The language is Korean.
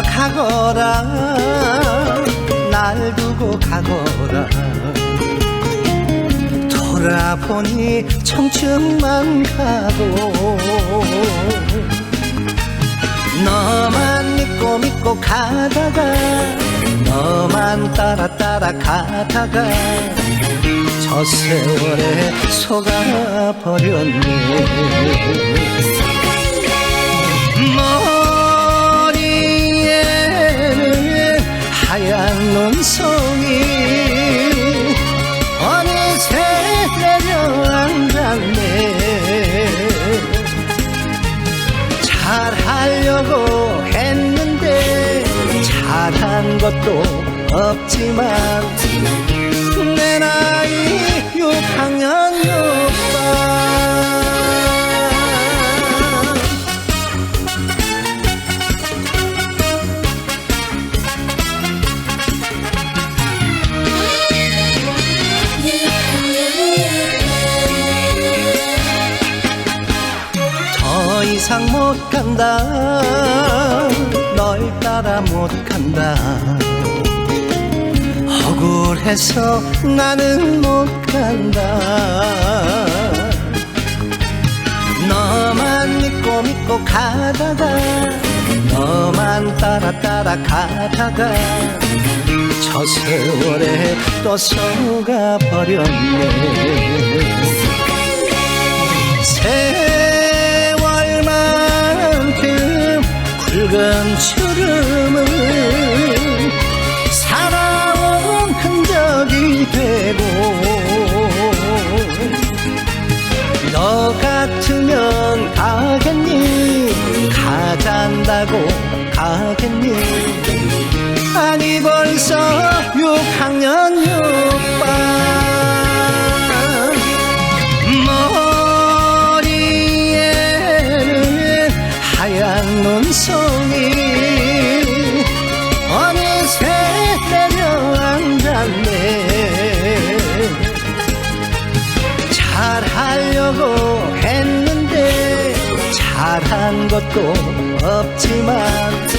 가거라. 날 두고 가거라. 돌아보니 청춘만 가고. 너만 믿고 믿고 가다가 너만 따라 따라 가다가 저 세월에 속아버렸네 눈송이 어느새 내려앉았네. 잘하려고 했는데 잘한 것도 없지만 내 나이 6학년 더 이상 못 간다. 널 따라 못 간다. 억울해서 나는 못 간다. 너만 믿고 믿고 가다가 너만 따라 따라 가다가 저 세월에 또 속아버렸네 너 같으면 가겠니? 가잔다고 가겠니? 아니 벌써 6학년 6반. 머리에는 하얀 눈송이 하려고 했는데 잘한 것도 없지만